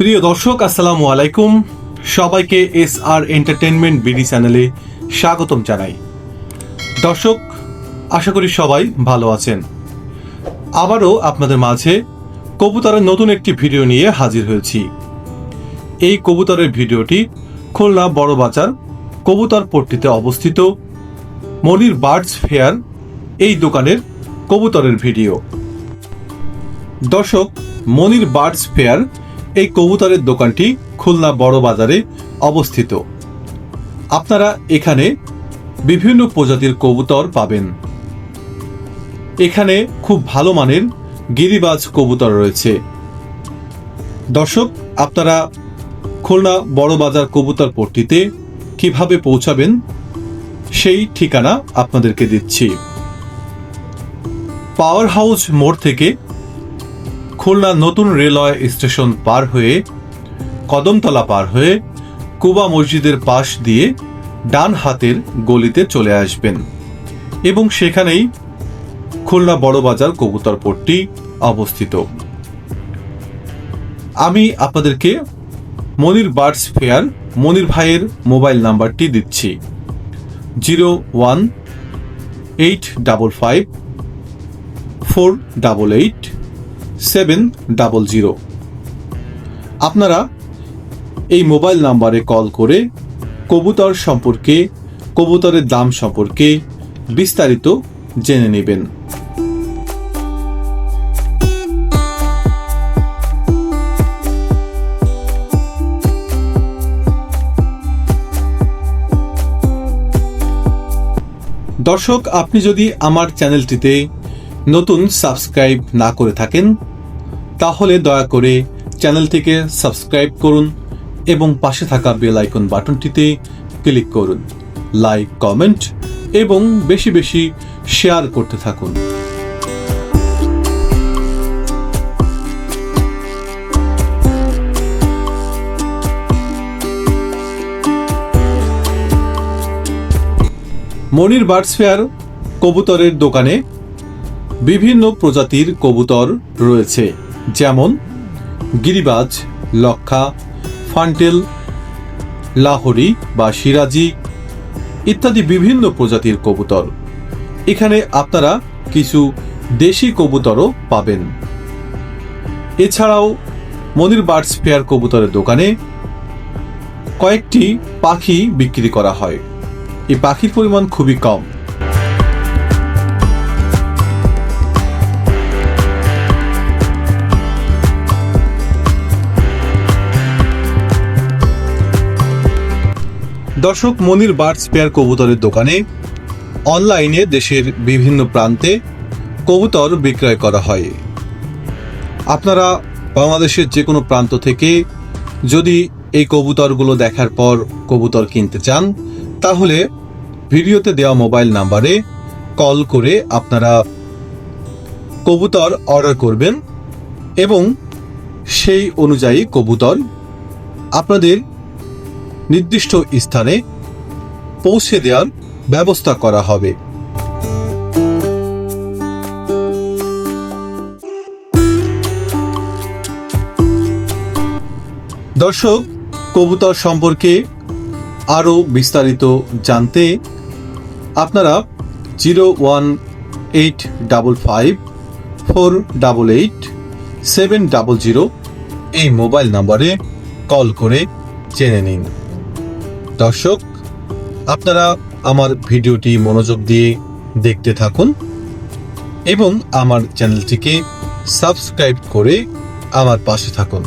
প্রিয় দর্শক, আসসালামু আলাইকুম। সবাইকে এস আর এন্টারটেনমেন্ট বিডি চ্যানেলে স্বাগতম জানাই। দর্শক, আশা করি সবাই ভালো আছেন। আবারও আপনাদের মাঝে কবুতরের নতুন একটি ভিডিও নিয়ে হাজির হয়েছি। এই কবুতরের ভিডিওটি খুলনা বড় বাজার কবুতর পট্টিতে অবস্থিত মনির বার্ডস ফেয়ার এই দোকানের কবুতরের ভিডিও। দর্শক, মনির বার্ডস ফেয়ার এই কবুতরের দোকানটি খুলনা বড় বাজারে অবস্থিত। আপনারা এখানে বিভিন্ন প্রজাতির কবুতর পাবেন। এখানে খুব ভালো মানের গিরিবাজ কবুতর রয়েছে। দর্শক, আপনারা খুলনা বড় বাজার কবুতর পট্টিতে কীভাবে পৌঁছাবেন সেই ঠিকানা আপনাদেরকে দিচ্ছি। পাওয়ার হাউস মোড় থেকে খুলনা নতুন রেলওয়ে স্টেশন পার হয়ে, কদমতলা পার হয়ে কুবা মসজিদের পাশ দিয়ে ডান হাতের গলিতে চলে আসবেন। এবং সেখানেই খুলনা বড় বাজার কবুতর পট্টি অবস্থিত। আমি আপনাদেরকে মনির বার্ডস ফেয়ার, মনির ভাইয়ের মোবাইল নাম্বারটি দিচ্ছি। Zero one eight double five four double eight seven double zero আপনারা এই মোবাইল নাম্বারে কল করে কবুতর সম্পর্কে, কবুতরের দাম সম্পর্কে বিস্তারিত জেনে নেবেন। দর্শক, আপনি যদি আমার চ্যানেলটিতে নতুন সাবস্ক্রাইব না করে থাকেন, তাহলে দয়া করে চ্যানেলটিকে সাবস্ক্রাইব করুন এবং পাশে থাকা বেল আইকন বাটনটিতে ক্লিক করুন, লাইক, কমেন্ট এবং বেশি বেশি শেয়ার করতে থাকুন। মনির বার্ডস ফেয়ার কবুতরের দোকানে বিভিন্ন প্রজাতির কবুতর রয়েছে, যেমন গিরিবাজ, লক্ষা, ফান্টেল, লাহোরি বা সিরাজি ইত্যাদি বিভিন্ন প্রজাতির কবুতর। এখানে আপনারা কিছু দেশি কবুতরও পাবেন। এছাড়াও মনির বার্ডস ফেয়ার কবুতরের দোকানে কয়েকটি পাখি বিক্রি করা হয়। এই পাখির পরিমাণ খুবই কম। দর্শক মনির বার্ড স্পেয়ার কবুতরের দোকানে অনলাইনে দেশের বিভিন্ন প্রান্তে কবুতর বিক্রয় করা হয়। আপনারা বাংলাদেশের যে কোনো প্রান্ত থেকে যদি এই কবুতরগুলো দেখার পর কবুতর কিনতে চান, তাহলে ভিডিওতে দেওয়া মোবাইল নাম্বারে কল করে আপনারা কবুতর অর্ডার করবেন এবং সেই অনুযায়ী কবুতর আপনাদের নির্দিষ্ট স্থানে পৌঁছে দেওয়ার ব্যবস্থা করা হবে। দর্শক, কবুতর সম্পর্কে আরও বিস্তারিত জানতে আপনারা zero one eight double five four double eight seven double zero এই মোবাইল নম্বরে কল করে জেনে নিন। দর্শক, আপনারা আমার ভিডিওটি মনোযোগ দিয়ে দেখতে থাকুন এবং আমার চ্যানেলটিকে সাবস্ক্রাইব করে আমার পাশে থাকুন।